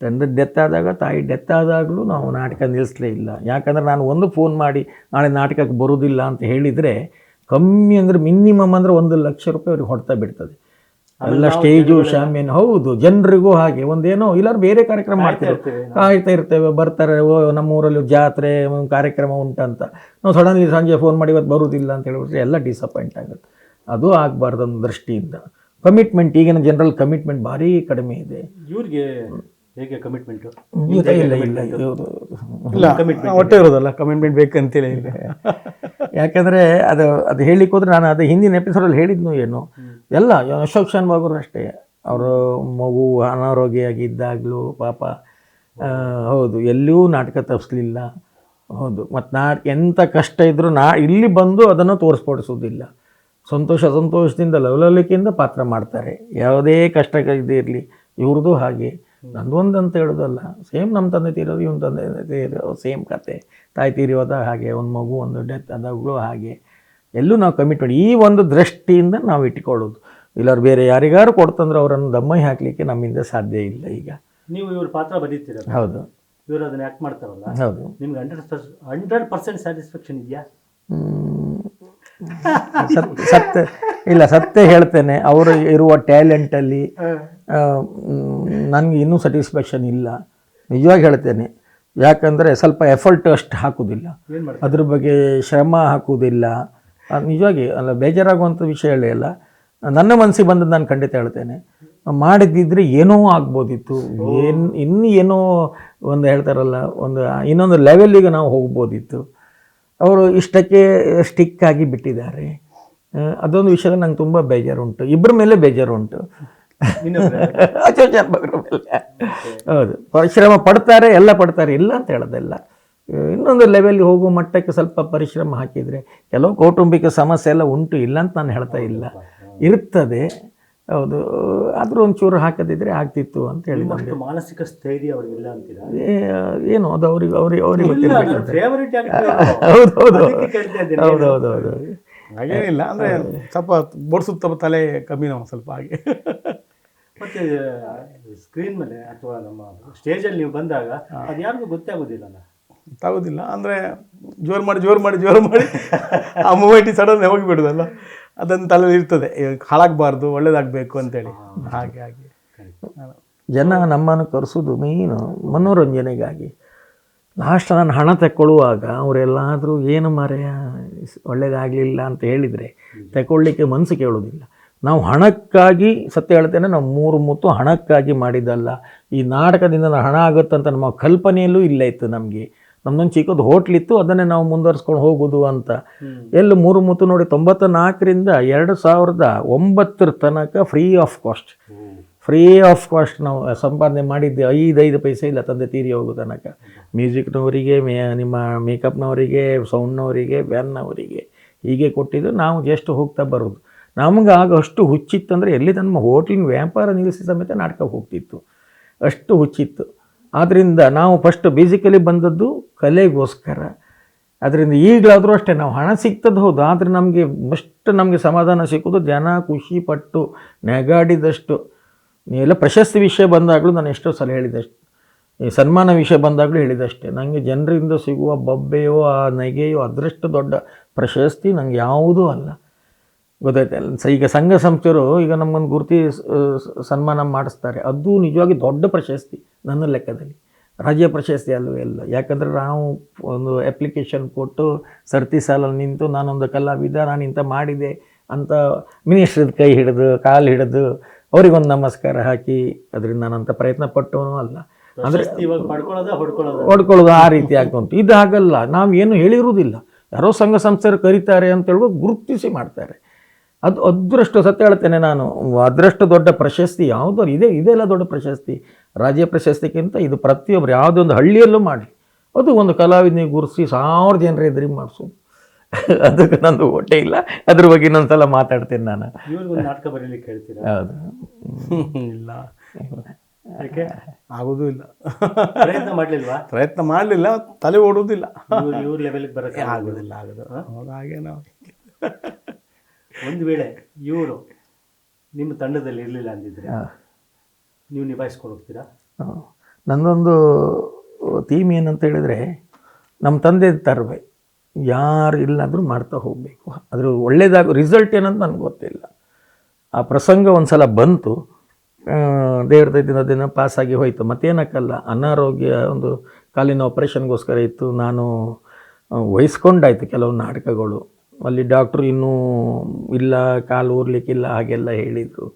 ತಂದೆ ಡೆತ್ ಆದಾಗ, ತಾಯಿ ಡೆತ್ ಆದಾಗಲೂ ನಾವು ನಾಟಕ ನಿಲ್ಲಿಸಲೇ ಇಲ್ಲ. ಯಾಕಂದರೆ ನಾನು ಒಂದು ಫೋನ್ ಮಾಡಿ ನಾಳೆ ನಾಟಕಕ್ಕೆ ಬರೋದಿಲ್ಲ ಅಂತ ಹೇಳಿದರೆ ಕಮ್ಮಿ ಅಂದರೆ ಮಿನಿಮಮ್ ಅಂದರೆ ಒಂದು ಲಕ್ಷ ರೂಪಾಯಿ ಅವ್ರಿಗೆ ಹೊಡ್ತಾ ಬಿಡ್ತದೆ. ಎಲ್ಲ ಸ್ಟೇಜು ಶಾಮಿಯನ್ ಹೌದು ಜನರಿಗೂ ಹಾಗೆ. ಒಂದೇನೋ ಇಲ್ಲಾರು ಬೇರೆ ಕಾರ್ಯಕ್ರಮ ಮಾಡ್ತಿರೋ ಇರ್ತೇವೆ ಕಾಯ್ತಾ ಇರ್ತೇವೆ ಬರ್ತಾರೆ ಓ ನಮ್ಮ ಊರಲ್ಲಿ ಜಾತ್ರೆ ಒಂದು ಕಾರ್ಯಕ್ರಮ ಉಂಟಂತ. ನಾವು ಸಡನ್ಲಿ ಸಂಜೆ ಫೋನ್ ಮಾಡಿ ಇವತ್ತು ಬರುವುದಿಲ್ಲ ಅಂತ ಹೇಳಿಬಿಟ್ರೆ ಎಲ್ಲ ಡಿಸಪಾಯಿಂಟ್ ಆಗುತ್ತೆ. ಅದು ಆಗಬಾರ್ದು ಅನ್ನೋ ದೃಷ್ಟಿಯಿಂದ. ಕಮಿಟ್ಮೆಂಟ್ ಈಗಿನ ಜನರಲ್ ಕಮಿಟ್ಮೆಂಟ್ ಭಾರಿ ಕಡಿಮೆ ಇದೆ. ಇವ್ರಿಗೆ ಹೇಗೆ ಕಮಿಟ್ಮೆಂಟ್ ಇಲ್ಲ ಇಲ್ಲ ಇಲ್ಲ ಹೊಟ್ಟೆ ಇರೋದಲ್ಲ ಕಮಿಟ್ಮೆಂಟ್ ಬೇಕಂತೇಳಿ ಇಲ್ಲ. ಯಾಕಂದರೆ ಅದು ಅದು ಹೇಳಿಕ್ಕೆ ಹೋದ್ರೆ ನಾನು ಅದು ಹಿಂದಿನ ಎಪಿಸೋಡಲ್ಲಿ ಹೇಳಿದ್ನು ಏನು. ಎಲ್ಲ ಅಶೋಕ್ ಶಾನ್ಭಾಗರು ಅಷ್ಟೇ. ಅವರು ಮಗು ಅನಾರೋಗ್ಯವಾಗಿದ್ದಾಗಲೂ ಪಾಪ ಹೌದು ಎಲ್ಲಿಯೂ ನಾಟಕ ತಪ್ಪಿಸ್ಲಿಲ್ಲ ಹೌದು ಮತ್ತು ನಾ ಎಂಥ ಕಷ್ಟ ಇದ್ದರೂ ನಾ ಇಲ್ಲಿ ಬಂದು ಅದನ್ನು ತೋರಿಸ್ಪಡಿಸೋದಿಲ್ಲ ಸಂತೋಷ ಸಂತೋಷದಿಂದ ಲವಲವಿಕೆಯಿಂದ ಪಾತ್ರ ಮಾಡ್ತಾರೆ. ಯಾವುದೇ ಕಷ್ಟ ಇದ್ದೇ ಇರಲಿ ಇವ್ರದ್ದು ಹಾಗೆ. ನಂದೊಂದು ಅಂತ ಹೇಳೋದಲ್ಲ ಸೇಮ್ ನಮ್ಮ ತಂದೆ ತೀರೋದು ಇವನ್ ತಂದೆ ತೀರೋ ಸೇಮ್ ಕತೆ. ತಾಯಿ ತೀರಿಯೋದ ಹಾಗೆ ಒಂದು ಮಗು ಒಂದು ಡೆತ್ ಆದಾಗಲೂ ಹಾಗೆ. ಎಲ್ಲೂ ನಾವು ಕಮಿಟ್ಮೆಂಟ್ ಈ ಒಂದು ದೃಷ್ಟಿಯಿಂದ ನಾವು ಇಟ್ಕೊಳ್ಳೋದು. ಇಲ್ಲಾರು ಬೇರೆ ಯಾರಿಗಾರು ಕೊಡ್ತಂದ್ರೆ ಅವರನ್ನು ದಮ್ಮೈ ಹಾಕಲಿಕ್ಕೆ ನಮ್ಮಿಂದ ಸಾಧ್ಯ ಇಲ್ಲ ಈಗ. ನೀವು ಇವ್ರ ಪಾತ್ರ ಬರೀತೀರ ಹೌದು. ಇವರು ಅದನ್ನ ಯಾಕೆ ಮಾಡ್ತಾರಲ್ಲ? ಹೌದು. ನಿಮ್ಗೆ ಹಂಡ್ರೆಡ್ ಹಂಡ್ರೆಡ್ ಪರ್ಸೆಂಟ್ ಸ್ಯಾಟಿಸ್ಫ್ಯಾಕ್ಷನ್ ಇದೆಯಾ? ಹ್ಮ್. ಸತ್ ಸತ್ಯ ಇಲ್ಲ ಸತ್ಯ ಹೇಳ್ತೇನೆ. ಅವರು ಇರುವ ಟ್ಯಾಲೆಂಟಲ್ಲಿ ನನಗೆ ಇನ್ನೂ ಸ್ಯಾಟಿಸ್ಫ್ಯಾಕ್ಷನ್ ಇಲ್ಲ. ನಿಜವಾಗಿ ಹೇಳ್ತೇನೆ. ಯಾಕಂದರೆ ಸ್ವಲ್ಪ ಎಫರ್ಟ್ ಅಷ್ಟು ಹಾಕೋದಿಲ್ಲ. ಅದ್ರ ಬಗ್ಗೆ ಶ್ರಮ ಹಾಕುವುದಿಲ್ಲ ಅದ್ ನಿಜವಾಗಿ ಅಲ್ಲ ಬೇಜಾರಾಗುವಂಥ ವಿಷಯ ಹೇಳಿ ಅಲ್ಲ. ನನ್ನ ಮನಸ್ಸಿಗೆ ಬಂದದ್ದು ನಾನು ಖಂಡಿತ ಹೇಳ್ತೇನೆ. ಮಾಡಿದ್ದಿದ್ರೆ ಏನೋ ಆಗ್ಬೋದಿತ್ತು. ಏನು ಇನ್ನೂ ಏನೋ ಒಂದು ಹೇಳ್ತಾರಲ್ಲ ಒಂದು ಇನ್ನೊಂದು ಲೆವೆಲ್ಲಿಗೆ ನಾವು ಹೋಗ್ಬೋದಿತ್ತು. ಅವರು ಇಷ್ಟಕ್ಕೆ ಸ್ಟಿಕ್ ಆಗಿ ಬಿಟ್ಟಿದ್ದಾರೆ. ಅದೊಂದು ವಿಷಯದಲ್ಲಿ ನಂಗೆ ತುಂಬ ಬೇಜಾರುಂಟು. ಇಬ್ಬರ ಮೇಲೆ ಬೇಜಾರುಂಟು. ಉಂಟು ಮೇಲೆ. ಹೌದು. ಪರಿಶ್ರಮ ಪಡ್ತಾರೆ ಎಲ್ಲ ಪಡ್ತಾರೆ ಇಲ್ಲ ಅಂತ ಹೇಳೋದಿಲ್ಲ. ಇನ್ನೊಂದು ಲೆವೆಲ್ಗೆ ಹೋಗುವ ಮಟ್ಟಕ್ಕೆ ಸ್ವಲ್ಪ ಪರಿಶ್ರಮ ಹಾಕಿದರೆ ಕೆಲವು ಕೌಟುಂಬಿಕ ಸಮಸ್ಯೆ ಎಲ್ಲ ಉಂಟು ಇಲ್ಲ ಅಂತ ನಾನು ಹೇಳ್ತಾ ಇಲ್ಲ. ಇರ್ತದೆ. ಹೌದು. ಆದರೂ ಒಂಚೂರು ಹಾಕದಿದ್ರೆ ಆಗ್ತಿತ್ತು ಅಂತ ಹೇಳಿ ನಮಗೆ. ಮಾನಸಿಕ ಸ್ಥೈರ್ಯ ಅವ್ರಿಗಿಲ್ಲ ಅಂತೀರಾ? ಏನು ಅದು ಅವ್ರಿಗೆ ಅವ್ರಿಗೆ ಅವ್ರಿಗೆ ಗೊತ್ತಿಲ್ಲ ಹೌದೌದು ಹೌದು ಹೌದು. ಹೌದು ಹೌದು ಹೌದು. ಹಾಗೇನಿಲ್ಲ ಅಂದರೆ ಸ್ವಲ್ಪ ಬೋಡ್ಸುತ್ತ ತಲೆ ಕಮ್ಮಿ ನಾವು ಸ್ವಲ್ಪ ಹಾಗೆ. ಮತ್ತೆ ಸ್ಕ್ರೀನ್ ಮೇಲೆ ಅಥವಾ ನಮ್ಮ ಸ್ಟೇಜಲ್ಲಿ ನೀವು ಬಂದಾಗ ಅದು ಯಾರಿಗೂ ಗೊತ್ತಾಗೋದಿಲ್ಲ ಗೊತ್ತಾಗೋದಿಲ್ಲ ತಾಗೋದಿಲ್ಲ ಅಂದರೆ ಜೋರು ಮಾಡಿ ಜೋರು ಮಾಡಿ ಜೋರು ಮಾಡಿ ಆ ಮೂಮೆಂಟಿಗೆ ಸಡನ್ ಹೋಗಿಬಿಡೋದಲ್ಲ. ಅದನ್ನು ತಲೆಯಲ್ಲಿ ಇರ್ತದೆ. ಹಾಳಾಗಬಾರ್ದು ಒಳ್ಳೇದಾಗಬೇಕು ಅಂತೇಳಿ. ಹಾಗೆ ಹಾಗೆ. ಜನ ನಮ್ಮನ್ನು ಕರೆಸೋದು ಮೀನು ಮನೋರಂಜನೆಗಾಗಿ. ಲಾಸ್ಟ್ ನಾನು ಹಣ ತಗೊಳ್ಳುವಾಗ ಅವರೆಲ್ಲಾದರೂ ಏನು ಮರೆಯ ಒಳ್ಳೇದಾಗಲಿಲ್ಲ ಅಂತ ಹೇಳಿದರೆ ತಗೊಳ್ಳಿಕ್ಕೆ ಮನಸ್ಸು ಕೇಳೋದಿಲ್ಲ. ನಾವು ಹಣಕ್ಕಾಗಿ ಸತ್ಯ ಹೇಳ್ತೇನೆ ನಾವು ಮೂರು ಮುತ್ತು ಹಣಕ್ಕಾಗಿ ಮಾಡಿದ್ದಲ್ಲ. ಈ ನಾಟಕದಿಂದ ನಾವು ಹಣ ಆಗುತ್ತಂತ ನಮ್ಮ ಕಲ್ಪನೆಯಲ್ಲೂ ಇಲ್ಲ ಇತ್ತು ನಮಗೆ. ನಮ್ಮದೊಂದು ಚಿಕ್ಕದು ಹೋಟ್ಲಿತ್ತು ಅದನ್ನೇ ನಾವು ಮುಂದುವರ್ಸ್ಕೊಂಡು ಹೋಗೋದು ಅಂತ. ಎಲ್ಲಿ ಮೂರು ಮುತ್ತು ನೋಡಿ ತೊಂಬತ್ತ ನಾಲ್ಕರಿಂದ ಎರಡು ಸಾವಿರದ ಒಂಬತ್ತರ ತನಕ free of cost free of cost ನಾವು ಸಂಪಾದನೆ ಮಾಡಿದ್ದೆ ಐದೈದು ಪೈಸೆ ಇಲ್ಲ ತಂದೆ ತೀರಿ ಹೋಗೋ ತನಕ. ಮ್ಯೂಸಿಕ್ನವರಿಗೆ ಮೇ ನಿಮ್ಮ ಮೇಕಪ್ನವರಿಗೆ ಸೌಂಡ್ನವರಿಗೆ ವ್ಯಾನ್ನವರಿಗೆ ಹೀಗೆ ಕೊಟ್ಟಿದ್ದು ನಾವು ಜಸ್ಟ್ ಹೋಗ್ತಾ ಬರೋದು. ನಮ್ಗೆ ಆಗ ಅಷ್ಟು ಹುಚ್ಚಿತ್ತಂದರೆ ಎಲ್ಲಿ ನಮ್ಮ ಹೋಟ್ಲಿನ ವ್ಯಾಪಾರ ನಿಲ್ಲಿಸಿ ಸಮೇತ ನಾಟಕ ಹೋಗ್ತಿತ್ತು. ಅಷ್ಟು ಹುಚ್ಚಿತ್ತು. ಆದ್ದರಿಂದ ನಾವು ಫಸ್ಟ್ ಬೇಸಿಕಲಿ ಬಂದದ್ದು ಕಲೆಗೋಸ್ಕರ. ಅದರಿಂದ ಈಗಲಾದರೂ ಅಷ್ಟೇ, ನಾವು ಹಣ ಸಿಗ್ತದೆ ಹೌದು, ಆದರೆ ನಮಗೆ ಅಷ್ಟು ನಮಗೆ ಸಮಾಧಾನ ಸಿಕ್ಕೋದು ಜನ ಖುಷಿ ಪಟ್ಟು ನೆಗಾಡಿದಷ್ಟು. ಎಲ್ಲ ಪ್ರಶಸ್ತಿ ವಿಷಯ ಬಂದಾಗಲೂ ನಾನು ಎಷ್ಟೋ ಸಲ ಹೇಳಿದಷ್ಟು, ಈ ಸನ್ಮಾನ ವಿಷಯ ಬಂದಾಗಲೂ ಹೇಳಿದಷ್ಟೇ. ನನಗೆ ಜನರಿಂದ ಸಿಗುವ ಬೊಬ್ಬೆಯೋ, ಆ ನಗೆಯೋ, ಅದರಷ್ಟು ದೊಡ್ಡ ಪ್ರಶಸ್ತಿ ನನಗೆ ಯಾವುದೂ ಅಲ್ಲ. ಗೊತ್ತಾಯ್ತಲ್ಲ ಸ ಈಗ ಸಂಘ ಸಂಸ್ಥೆಯವರು ಈಗ ನಮ್ಮನ್ನು ಗುರುತಿ ಸನ್ಮಾನ ಮಾಡಿಸ್ತಾರೆ. ಅದು ನಿಜವಾಗಿ ದೊಡ್ಡ ಪ್ರಶಸ್ತಿ ನನ್ನ ಲೆಕ್ಕದಲ್ಲಿ. ರಾಜ್ಯ ಪ್ರಶಸ್ತಿ ಅಲ್ಲವೇ ಅಲ್ಲ ಯಾಕಂದರೆ ನಾವು ಒಂದು ಅಪ್ಲಿಕೇಶನ್ ಕೊಟ್ಟು ಸರ್ತಿ ಸಾಲಲ್ಲಿ ನಿಂತು ನಾನೊಂದು ಕಲಾವಿದ ನಾನು ಇಂಥ ಮಾಡಿದೆ ಅಂತ ಮಿನಿಸ್ಟ್ರದ ಕೈ ಹಿಡಿದು ಕಾಲು ಹಿಡಿದು ಅವರಿಗೊಂದು ನಮಸ್ಕಾರ ಹಾಕಿ ಅದರಿಂದ ನಾನಂತ ಪ್ರಯತ್ನ ಪಟ್ಟವನು ಅಲ್ಲ. ಅಂದರೆ ಹೊಡ್ಕೊಳ್ಳೋದ? ಆ ರೀತಿ ಆಗ್ತುಂಟು ಇದು ಹಾಗಲ್ಲ. ನಾವು ಏನು ಹೇಳಿರುವುದಿಲ್ಲ. ಯಾರೋ ಸಂಘ ಸಂಸ್ಥೆಯರು ಕರೀತಾರೆ ಅಂತ ಹೇಳ್ಬೋದು ಗುರುತಿಸಿ ಮಾಡ್ತಾರೆ. ಅದು ಅದೃಷ್ಟು ಸತ್ಯ ಹೇಳ್ತೇನೆ ನಾನು. ಅದರಷ್ಟು ದೊಡ್ಡ ಪ್ರಶಸ್ತಿ ಯಾವುದೋ ಇದೆ ಇದೆಲ್ಲ ದೊಡ್ಡ ಪ್ರಶಸ್ತಿ. ರಾಜ್ಯ ಪ್ರಶಸ್ತಿಗಿಂತ ಇದು ಪ್ರತಿಯೊಬ್ಬರು ಯಾವುದೇ ಒಂದು ಹಳ್ಳಿಯಲ್ಲೂ ಮಾಡಿ. ಅದು ಒಂದು ಕಲಾವಿದನಿಗೆ ಗುರುಸಿ ಸಾವಿರ ಜನರ ಎದುರಿಗೆ ಮಾಡಿಸೋದು ಅದಕ್ಕೆ ನಂದು ಹೊಟ್ಟೆ ಇಲ್ಲ. ಅದ್ರ ಬಗ್ಗೆ ಇನ್ನೊಂದು ಸಲ ಮಾತಾಡ್ತೇನೆ ನಾನು. ನಾಟಕ ಬರೀಲಿಕ್ಕೆ ಹೇಳ್ತೀರಾ? ಹೌದು. ಇಲ್ಲ. ಯಾಕೆ? ಆಗೋದು ಇಲ್ಲ. ಪ್ರಯತ್ನ ಮಾಡಲಿಲ್ವಾ? ಪ್ರಯತ್ನ ಮಾಡಲಿಲ್ಲ. ತಲೆ ಓಡೋದಿಲ್ಲ. ಇವ್ರ ಇವ್ರ ಲೆವೆಲ್ಗೆ ಬರೋಕ್ಕೆ ಆಗೋದಿಲ್ಲ ಆಗೋದು. ಹೌದು, ಹಾಗೆ ನಾವು ಒಂದು ವೇಳೆ ಇವರು ನಿಮ್ಮ ತಂಡದಲ್ಲಿ ಇರಲಿಲ್ಲ ಅಂದಿದ್ರೆ ನೀವು ನಿಭಾಯಿಸ್ಕೊಂಡು ಹೋಗ್ತೀರಾ. ನನ್ನೊಂದು ಥೀಮ್ ಏನಂತ ಹೇಳಿದರೆ ನಮ್ಮ ತಂದೆ ತರಬೇಕು ಯಾರು ಇಲ್ಲಾದರೂ ಮಾಡ್ತಾ ಹೋಗಬೇಕು. ಅದ್ರ ಒಳ್ಳೇದಾಗ ರಿಸಲ್ಟ್ ಏನಂತ ನನಗೆ ಗೊತ್ತಿಲ್ಲ. ಆ ಪ್ರಸಂಗ ಒಂದು ಸಲ ಬಂತು ದೇವ್ರದ ದಿನ ದಿನ ಪಾಸಾಗಿ ಹೋಯಿತು. ಮತ್ತೇನಕ್ಕಲ್ಲ ಅನಾರೋಗ್ಯ ಒಂದು ಕಾಲಿನ ಆಪ್ರೇಷನ್ಗೋಸ್ಕರ ಇತ್ತು. ನಾನು ವಹಿಸ್ಕೊಂಡಾಯ್ತು ಕೆಲವು ನಾಟಕಗಳು. ಅಲ್ಲಿ ಡಾಕ್ಟ್ರು ಇನ್ನೂ ಇಲ್ಲ, ಕಾಲು ಊರ್ಲಿಕ್ಕಿಲ್ಲ, ಹಾಗೆಲ್ಲ ಹೇಳಿದರು.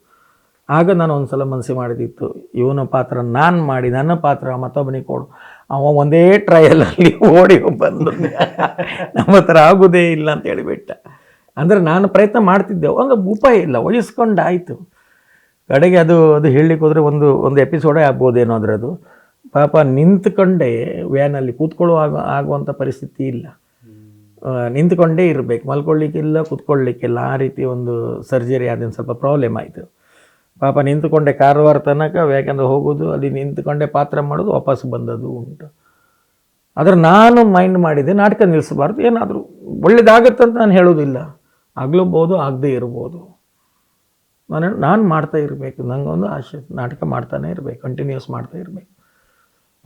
ಆಗ ನಾನು ಒಂದು ಸಲ ಮನಸ್ಸು ಮಾಡಿದಿತ್ತು, ಇವನ ಪಾತ್ರ ನಾನು ಮಾಡಿ, ನನ್ನ ಪಾತ್ರ ಮತ್ತೊಬ್ಬನಿಗೆ ಕೊಡು. ಅವ ಒಂದೇ ಟ್ರಯಲಲ್ಲಿ ಓಡಿ ಬಂದು ನಮ್ಮ ಹತ್ರ ಆಗೋದೇ ಇಲ್ಲ ಅಂತ ಹೇಳಿಬಿಟ್ಟ. ಅಂದರೆ ನಾನು ಪ್ರಯತ್ನ ಮಾಡ್ತಿದ್ದೆ, ಒಂದು ಉಪಾಯ ಇಲ್ಲ, ವಹಿಸ್ಕೊಂಡಾಯಿತು. ಕಡೆಗೆ ಅದು ಅದು ಹೇಳಲಿಕ್ಕೆ ಹೋದರೆ ಒಂದು ಒಂದು ಎಪಿಸೋಡೇ ಆಗ್ಬೋದೇನೋ ಅದರದು ಪಾಪ ನಿಂತ್ಕೊಂಡೇ ವ್ಯಾನಲ್ಲಿ ಕೂತ್ಕೊಳ್ಳುವ ಆಗುವಂಥ ಪರಿಸ್ಥಿತಿ ಇಲ್ಲ. ನಿಂತ್ಕೊಂಡೇ ಇರಬೇಕು. ಮಲ್ಕೊಳ್ಳಿಕ್ಕಿಲ್ಲ, ಕುತ್ಕೊಳ್ಳಿಕ್ಕಿಲ್ಲ. ಆ ರೀತಿ ಒಂದು ಸರ್ಜರಿ ಆದಿಂದ ಸ್ವಲ್ಪ ಪ್ರಾಬ್ಲಮ್ ಆಯಿತು. ಪಾಪ ನಿಂತುಕೊಂಡೆ ಕಾರವಾರ ತನಕ, ಯಾಕಂದ್ರೆ ಹೋಗೋದು, ಅಲ್ಲಿ ನಿಂತುಕೊಂಡೆ ಪಾತ್ರ ಮಾಡೋದು ವಾಪಸ್ ಬಂದದ್ದು ಉಂಟು. ಆದರೆ ನಾನು ಮೈಂಡ್ ಮಾಡಿದೆ ನಾಟಕ ನಿಲ್ಲಿಸಬಾರ್ದು, ಏನಾದರೂ ಒಳ್ಳೇದಾಗತ್ತಂತ ನಾನು ಹೇಳೋದಿಲ್ಲ ಆಗ್ಲೂಬೋದು, ಆಗದೇ ಇರ್ಬೋದು. ನಾನು ನಾನು ಮಾಡ್ತಾ ಇರಬೇಕು. ನನಗೊಂದು ಆಶೆ, ನಾಟಕ ಮಾಡ್ತಾನೆ ಇರಬೇಕು ಕಂಟಿನ್ಯೂಸ್ ಮಾಡ್ತಾ ಇರಬೇಕು.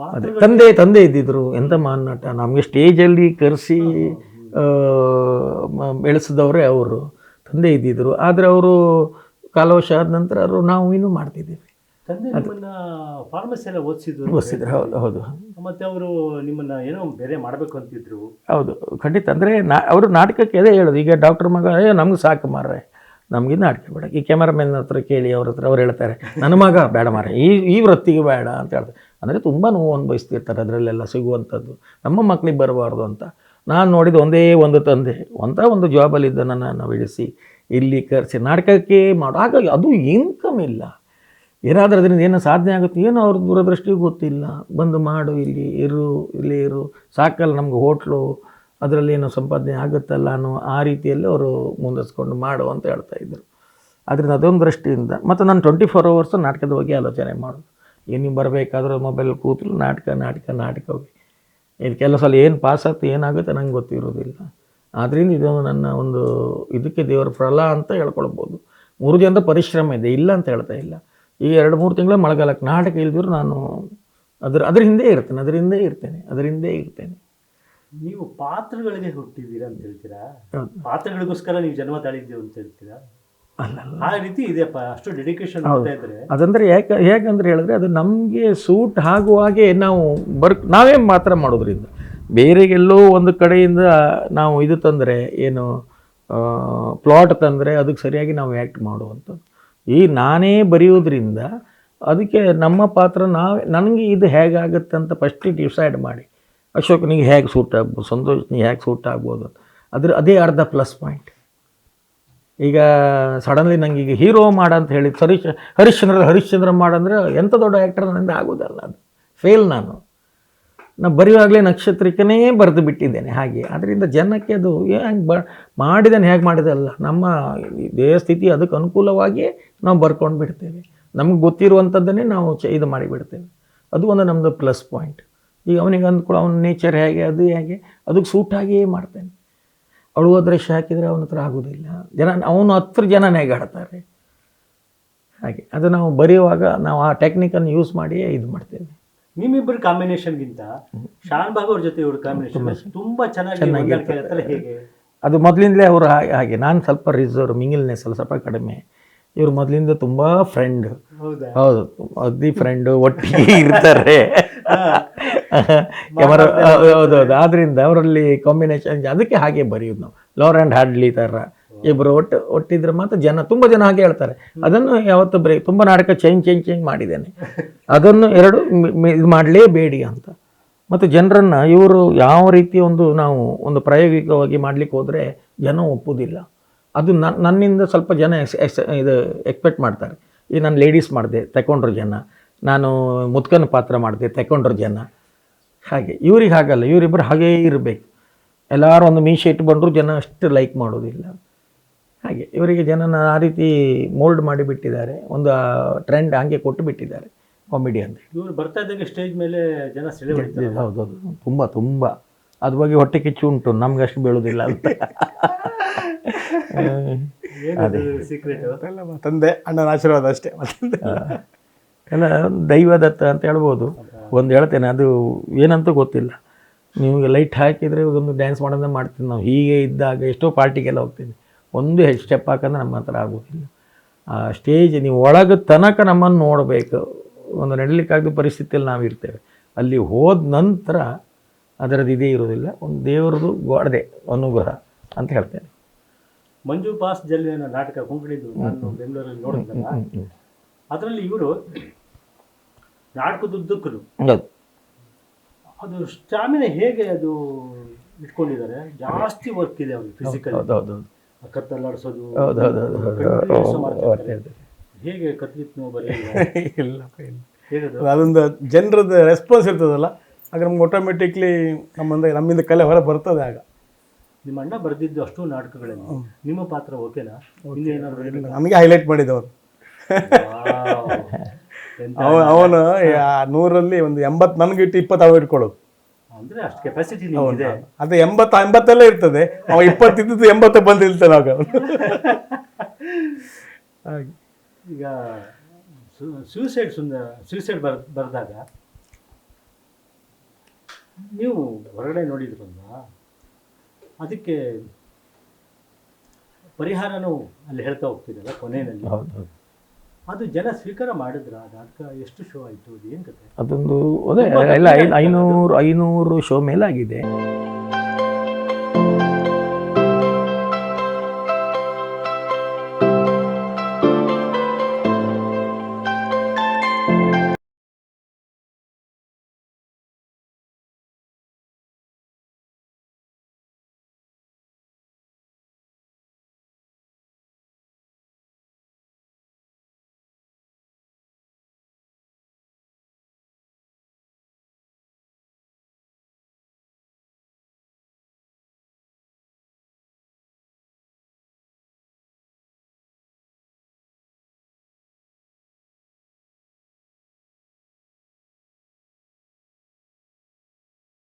ಅದೇ, ತಂದೆ ತಂದೆ ಇದ್ದಿದ್ರು ಎಂಥ ಮಾನ್ನಾಟ? ನಮಗೆ ಸ್ಟೇಜಲ್ಲಿ ಕರೆಸಿ ಬೆಳೆಸಿದವರೇ ಅವರು ತಂದೆ ಇದ್ದಿದ್ರು. ಆದರೆ ಅವರು ಕಾಲವಶ ಆದ ನಂತರ ಅವರು ನಾವು ಇನ್ನೂ ಮಾಡ್ತಿದ್ದೀವಿ. ತಂದೆ ನಿಮ್ಮನ್ನ ಫಾರ್ಮಸಿ ಎಲ್ಲ ಓದಿಸಿದ್ರು ಓದಿಸಿದ್ರು ಹೌದು ಹೌದು. ಮತ್ತೆ ಅವರು ನಿಮ್ಮನ್ನ ಏನೋ ಬೇರೆ ಮಾಡಬೇಕು ಅಂತಿದ್ರು. ಹೌದು ಖಂಡಿತ. ಅಂದರೆ ನಾ ಅವರು ನಾಟಕಕ್ಕೆ ಅದೇ ಹೇಳೋದು. ಈಗ ಡಾಕ್ಟರ್ ಮಗ ಏ ನಮ್ಗೆ ಸಾಕು ಮಾರ್ರೆ. ನಮಗೆ ನಾಟಕ ಬೇಡ. ಈ ಕ್ಯಾಮರಾಮನ್ ಹತ್ರ ಕೇಳಿ ಅವ್ರ ಹತ್ರ ಅವ್ರು ಹೇಳ್ತಾರೆ ನನ್ನ ಮಗ ಬೇಡ ಮಾರ್ರೆ. ಈ ಈ ವೃತ್ತಿಗೆ ಬೇಡ. ಅಂತ ಹೇಳ್ತಾರೆ. ಅಂದರೆ ತುಂಬ ನೋವು ಅನುಭವಿಸ್ತಿರ್ತಾರೆ ಅದರಲ್ಲೆಲ್ಲ ಸಿಗುವಂಥದ್ದು. ನಮ್ಮ ಮಕ್ಳಿಗೆ ಬರಬಾರ್ದು ಅಂತ. ನಾನು ನೋಡಿದ ಒಂದೇ ಒಂದು ತಂದೆ. ಒಂದ ಒಂದು ಜಾಬಲ್ಲಿದ್ದ ನನ್ನನ್ನು ಬಿಡಿಸಿ ಇಲ್ಲಿ ಕರೆಸಿ ನಾಟಕಕ್ಕೆ ಮಾಡೋ. ಹಾಗಾಗಿ ಅದು ಇನ್ಕಮ್ ಇಲ್ಲ. ಏನಾದರೂ ಅದರಿಂದ ಏನೋ ಸಾಧನೆ ಆಗುತ್ತೆ? ಏನೋ ಅವ್ರ ದೂರದೃಷ್ಟಿಗೂ ಗೊತ್ತಿಲ್ಲ. ಬಂದು ಮಾಡು, ಇಲ್ಲಿ ಇರು ಇಲ್ಲಿ ಇರು. ಸಾಕಲ್ಲ ನಮ್ಗೆ ಹೋಟ್ಲು, ಅದರಲ್ಲಿ ಏನೋ ಸಂಪಾದನೆ ಆಗುತ್ತಲ್ಲ ಅನ್ನೋ ಆ ರೀತಿಯಲ್ಲಿ ಅವರು ಮುಂದಿಸ್ಕೊಂಡು ಮಾಡು ಅಂತ ಹೇಳ್ತಾ ಇದ್ದರು ಅದರಿಂದ ಅದೊಂದು ದೃಷ್ಟಿಯಿಂದ. ಮತ್ತು ನಾನು ಟ್ವೆಂಟಿ ಫೋರ್ ಅವರ್ಸು ನಾಟಕದ ಬಗ್ಗೆ ಆಲೋಚನೆ ಮಾಡೋದು. ಏನು ಬರಬೇಕಾದ್ರೂ ಮೊಬೈಲ್ ಕೂತಲು ನಾಟಕ ನಾಟಕ ನಾಟಕ ಹೋಗಿ ಇದು ಕೆಲವು ಸಲ ಏನು ಪಾಸ್ ಆಗ್ತದೆ ಏನಾಗುತ್ತೆ ನಂಗೆ ಗೊತ್ತಿರೋದಿಲ್ಲ ಆದ್ದರಿಂದ ಇದೊಂದು ನನ್ನ ಒಂದು ಇದಕ್ಕೆ ದೇವರ ಫಲ ಅಂತ ಹೇಳ್ಕೊಳ್ಬೋದು. ಮೂರು ಜನರ ಪರಿಶ್ರಮ ಇದೆ ಇಲ್ಲ ಅಂತ ಹೇಳ್ತಾ ಇಲ್ಲ. ಈ ಎರಡು ಮೂರು ತಿಂಗಳ ಮಳೆಗಾಲಕ್ಕೆ ನಾಟಕ ಇಲ್ದಿದ್ರು ನಾನು ಅದ್ರ ಅದ್ರ ಹಿಂದೆ ಇರ್ತೇನೆ ಅದ್ರ ಹಿಂದೆ ಇರ್ತೇನೆ ಅದ್ರ ಹಿಂದೆ ಇರ್ತೇನೆ. ನೀವು ಪಾತ್ರಗಳಿಗೆ ಹುಟ್ಟಿದ್ದೀರಾ ಅಂತ ಹೇಳ್ತೀರಾ. ಪಾತ್ರಗಳಿಗೋಸ್ಕರ ನೀವು ಜನ್ಮ ತಾಳಿದ್ದೀವಿ ಅಂತ ಹೇಳ್ತೀರಾ? ಆ ರೀತಿ ಇದೆಯಪ್ಪ ಅಷ್ಟು ಡೆಡಿಕೇಶನ್ ಇದ್ರೆ. ಅದಂದ್ರೆ ಯಾಕೆ ಹೇಗಂದ್ರೆ ಹೇಳಿದ್ರೆ ಅದು ನಮಗೆ ಸೂಟ್ ಆಗುವಾಗೆ ನಾವು ಬರ್ ನಾವೇ ಮಾತ್ರ ಮಾಡೋದ್ರಿಂದ. ಬೇರೆಗೆಲ್ಲೋ ಒಂದು ಕಡೆಯಿಂದ ನಾವು ಇದು ತಂದರೆ ಏನು ಪ್ಲಾಟ್ ತಂದರೆ ಅದಕ್ಕೆ ಸರಿಯಾಗಿ ನಾವು ಆ್ಯಕ್ಟ್ ಮಾಡುವಂಥದ್ದು. ಈ ನಾನೇ ಬರೆಯೋದ್ರಿಂದ ಅದಕ್ಕೆ ನಮ್ಮ ಪಾತ್ರ ನಾವೇ ನನಗೆ ಇದು ಹೇಗಾಗುತ್ತೆ ಅಂತ ಫಸ್ಟಿಗೆ ಡಿಸೈಡ್ ಮಾಡಿ. ಅಶೋಕ್ನಿಗೆ ಹೇಗೆ ಸೂಟ್ ಆಗ್ಬೋದು ಸಂತೋಷ್ನಿಗೆ ಹೇಗೆ ಸೂಟ್ ಆಗ್ಬೋದು ಅದ್ರ ಅದೇ ಅರ್ಧ ಪ್ಲಸ್ ಪಾಯಿಂಟ್ ಈಗ ಸಡನ್ಲಿ ನಂಗೆ ಈಗ ಹೀರೋ ಮಾಡ ಅಂತ ಹೇಳಿ ಹರೀಶ್ ಹರಿಶ್ಚಂದ್ರ ಹರಿಶ್ಚಂದ್ರ ಮಾಡಂದ್ರೆ ಎಂಥ ದೊಡ್ಡ ಆ್ಯಕ್ಟರ್ ನನ್ನಿಂದ ಆಗೋದಲ್ಲ ಅದು. ಫೇಲ್ ನಾನು. ನಾ ಬರೆಯುವಾಗಲೇ ನಕ್ಷತ್ರಕ್ಕೇ ಬರೆದು ಬಿಟ್ಟಿದ್ದೇನೆ ಹಾಗೆ. ಅದರಿಂದ ಜನಕ್ಕೆ ಅದು ಹೆಂಗೆ ಬ, ಮಾಡಿದ್ದಾನೆ ಹೇಗೆ ಮಾಡಿದೆ ಅಲ್ಲ, ನಮ್ಮ ದೇಹ ಸ್ಥಿತಿ ಅದಕ್ಕೆ ಅನುಕೂಲವಾಗಿ ನಾವು ಬರ್ಕೊಂಡು ಬಿಡ್ತೇವೆ. ನಮಗೆ ಗೊತ್ತಿರುವಂಥದ್ದನ್ನೇ ನಾವು ಚ, ಇದು ಮಾಡಿಬಿಡ್ತೇವೆ. ಅದು ಒಂದು ನಮ್ಮದು ಪ್ಲಸ್ ಪಾಯಿಂಟ್ ಈಗ ಅವನಿಗೆ ಅಂದ್ಕೊಳ್ಳೋ ಅವನ ನೇಚರ್ ಹೇಗೆ, ಅದು ಹೇಗೆ, ಅದಕ್ಕೆ ಸೂಟ್ ಮಾಡ್ತೇನೆ ಮಾಡ್ತಾನೆ. ಅಳುವ ದೃಶ್ಯ ಹಾಕಿದರೆ ಅವನ ಹತ್ರ ಆಗೋದಿಲ್ಲ ಜನ ಅವನು ಹತ್ರ ಜನ ನೆಗಾಡ್ತಾರೆ ಹಾಗೆ ಅದು ನಾವು ಬರೆಯುವಾಗ ನಾವು ಆ ಟೆಕ್ನಿಕನ್ನು ಯೂಸ್ ಮಾಡಿಯೇ ಇದು ಮಾಡ್ತೇವೆ. ನಿಮ್ಮಿಬ್ಬರ ಕಾಂಬಿನೇಷನ್ಗಿಂತ ಶಾನ್ ಬಾಬು ಅವ್ರ ಜೊತೆ ಇವ್ರ ಕಾಂಬಿನೇಷನ್ ತುಂಬಾ ಚೆನ್ನಾಗಿ ಚೆನ್ನಾಗಿ ಹೇಗೆ? ಅದು ಮೊದಲಿಂದಲೇ ಅವರು ಹಾಗೆ ಹಾಗೆ ನಾನು ಸ್ವಲ್ಪ ರಿಸರ್ವ್ ಮಿಂಗಿಲ್ನೆಸ್ ಸ್ವಲ್ಪ ಕಡಿಮೆ. ಇವರು ಮೊದಲಿಂದ ತುಂಬಾ ಫ್ರೆಂಡ್ ಹೌದಾ? ಅದಿ ಫ್ರೆಂಡು ಒಟ್ಟಿಗೆ ಇರ್ತಾರೆ. ಹೌದೌದು ಆದ್ರಿಂದ ಅವರಲ್ಲಿ ಕಾಂಬಿನೇಷನ್ ಅದಕ್ಕೆ ಹಾಗೆ ಬರೆಯೋದು ನಾವು. ಲೋರ್ ಆ್ಯಂಡ್ ಹಾಡ್ಲಿ ಥರ ಇಬ್ಬರು ಒಟ್ಟು ಒಟ್ಟಿದ್ರೆ ಮಾತ್ರ ಜನ ತುಂಬ ಜನ ಹಾಗೆ ಹೇಳ್ತಾರೆ. ಅದನ್ನು ಯಾವತ್ತು ಬರೀ ತುಂಬ ನಾಟಕ ಚೇಂಜ್ ಚೇಂಜ್ ಚೇಂಜ್ ಮಾಡಿದ್ದೇನೆ. ಅದನ್ನು ಎರಡು ಇದು ಮಾಡಲೇಬೇಡಿ ಅಂತ. ಮತ್ತು ಜನರನ್ನು ಇವರು ಯಾವ ರೀತಿ ಒಂದು ನಾವು ಒಂದು ಪ್ರಾಯೋಗಿಕವಾಗಿ ಮಾಡಲಿಕ್ಕೆ ಹೋದರೆ ಜನ ಒಪ್ಪುವುದಿಲ್ಲ ಅದು ನನ್ನ ನನ್ನಿಂದ ಸ್ವಲ್ಪ ಜನ ಎಕ್ಸ್ ಎಕ್ಸ್ ಇದು ಎಕ್ಸ್ಪೆಕ್ಟ್ ಮಾಡ್ತಾರೆ. ಈ ನಾನು ಲೇಡೀಸ್ ಮಾಡಿದೆ ತಗೊಂಡ್ರು ಜನ. ನಾನು ಮುದ್ಕನ ಪಾತ್ರ ಮಾಡಿದೆ ತಗೊಂಡ್ರು ಜನ. ಹಾಗೆ ಇವ್ರಿಗೆ ಹಾಗಲ್ಲ ಇವರಿಬ್ಬರು ಹಾಗೇ ಇರಬೇಕು. ಎಲ್ಲರೂ ಒಂದು ಮೀಸೆ ಬಂದರೂ ಜನ ಅಷ್ಟು ಲೈಕ್ ಮಾಡೋದಿಲ್ಲ. ಹಾಗೆ ಇವರಿಗೆ ಜನನ ಆ ರೀತಿ ಮೋಲ್ಡ್ ಮಾಡಿಬಿಟ್ಟಿದ್ದಾರೆ ಒಂದು ಟ್ರೆಂಡ್ ಹಾಗೆ ಕೊಟ್ಟು ಬಿಟ್ಟಿದ್ದಾರೆ ಕಾಮಿಡಿ ಅಂತ. ಇವರು ಬರ್ತಾ ಇದ್ದಂಗೆ ಸ್ಟೇಜ್ ಮೇಲೆ ಜನ ಸೆಳೆ ಹೌದು ಹೌದೌದು ತುಂಬ ತುಂಬ. ಅದ್ರ ಬಗ್ಗೆ ಹೊಟ್ಟೆ ಕಿಚ್ಚು ಉಂಟು ನಮ್ಗೆ ಅಷ್ಟು ಬೀಳೋದಿಲ್ಲ ಅಂತ. ಏನದು ಸೀಕ್ರೆಟ್ ತಂದೆ ಅಣ್ಣನ ಆಶೀರ್ವಾದ ಅಷ್ಟೇ. ಮತ್ತೆ ಎಲ್ಲ ದೈವದತ್ತ ಅಂತ ಹೇಳ್ಬೋದು. ಒಂದು ಹೇಳ್ತೇನೆ ಅದು ಏನಂತ ಗೊತ್ತಿಲ್ಲ. ನಿಮಗೆ ಲೈಟ್ ಹಾಕಿದರೆ ಒಂದು ಡ್ಯಾನ್ಸ್ ಮಾಡೋದೇ ಮಾಡ್ತೀನಿ ನಾವು. ಹೀಗೆ ಇದ್ದಾಗ ಎಷ್ಟೋ ಪಾರ್ಟಿಗೆಲ್ಲ ಹೋಗ್ತೀನಿ. ಒಂದು ಹೆಚ್ಚು ಸ್ಟೆಪ್ ಹಾಕಂದ್ರೆ ನಮ್ಮ ಹತ್ರ ಆಗೋದಿಲ್ಲ. ಆ ಸ್ಟೇಜ್ ನೀವು ಒಳಗೆ ತನಕ ನಮ್ಮನ್ನು ನೋಡಬೇಕು. ಒಂದು ನಡೀಲಿಕ್ಕಾಗದ ಪರಿಸ್ಥಿತಿಯಲ್ಲಿ ನಾವು ಇರ್ತೇವೆ ಅಲ್ಲಿ ಹೋದ ನಂತರ ಅದರದ್ದು ಇದೇ ಇರೋದಿಲ್ಲ ಒಂದು ದೇವರದು ಗೋಡದೆ ಅನುಗ್ರಹ ಅಂತ ಹೇಳ್ತೇನೆ. ಮಂಜು ಪಾಸ್ ಜಲ್ಲಿ ಅನ್ನೋ ನಾಟಕ ಕೊಂಕಣಿದು ನಾನು ಬೆಂಗಳೂರಲ್ಲಿ ನೋಡಿದ್ನಲ್ಲ? ಅದರಲ್ಲಿ ಇವರು ನಾಟಕದುದ್ದಕ್ಕೂ ಹೌದು. ಅದು ಸ್ಟಾಮಿನ ಹೇಗೆ ಅದು ಇಟ್ಕೊಂಡಿದ್ದಾರೆ? ಜಾಸ್ತಿ ವರ್ಕ್ ಇದೆ ಅವ್ರಿಗೆ ಫಿಸಿಕಲ್ ಹೌದು ಹೌದು ಹೌದು. ಕತ್ತಲ್ಲಾಡಿಸೋದು. ಹೇಗೆ ಕತ್ಲಿತ್ ನೋವು ಬರೀ ಇಲ್ಲ. ಹೇಗದು? ಅದೊಂದು ಜನರದ ರೆಸ್ಪಾನ್ಸ್ ಇರ್ತದಲ್ಲ? ಆಗ ನಮ್ಗೆ ಆಟೋಮೆಟಿಕ್ಲಿ ನಮ್ಮಿಂದ ನಮ್ಮಿಂದ ಕಲೆ ಹೊರ ಬರ್ತದೆ ಆಗ. ನಿಮ್ಮ ಅಣ್ಣ ಬರೆದಿದ್ದು ಅಷ್ಟು ನಾಟಕಗಳಲ್ಲಿ ನಿಮ್ಮ ಪಾತ್ರ ಓಕೆನಾ? ಇನ್ನೇನಾದ್ರು? ನಮಗೆ ಹೈಲೈಟ್ ಮಾಡಿದವರು. ಅವನು ನೂರಲ್ಲಿ ಒಂದು ಎಂಬತ್ತು ನನಗೆ ಇಟ್ಟು ಇಪ್ಪತ್ತು ಅವ ಇಟ್ಕೊಳ್ಳೋದು. ಅಂದ್ರೆ ಅಷ್ಟು ಕೆಪಾಸಿಟಿ ಇದೆ ಅದು ಎಂಬತ್ತು ಎಂಬತ್ತೆಲ್ಲ ಇರ್ತದೆ. ಅವ ಇಪ್ಪತ್ತಿದ್ದು ಎಂಬತ್ತು ಬಂದಿರ್ತಾನೆ ಆಗ ಹಾಗೆ. ಈಗ ಸೂಸೈಡ್ ಸುಂದರ ಸೂಸೈಡ್ ಬರ್ ಬರೆದಾಗ ನೀವು ಹೊರಗಡೆ ನೋಡಿದ್ರಲ್ಲ ಅದಕ್ಕೆ ಪರಿಹಾರನೂ ಅಲ್ಲಿ ಹೇಳ್ತಾ ಹೋಗ್ತಿರಲ್ಲ ಕೊನೆಯಲ್ಲಿ. ಹೌದು ಅದು ಜನ ಸ್ವೀಕಾರ ಮಾಡಿದ್ರ ಅದಕ್ಕ ನಾಟಕ ಎಷ್ಟು ಶೋ ಆಯ್ತು ಅದು ಏನ್ ಕತೆ? ಅದೊಂದು ಅದೇ ಇಲ್ಲ ಐನೂರು ಐನೂರು ಶೋ ಮೇಲಾಗಿದೆ.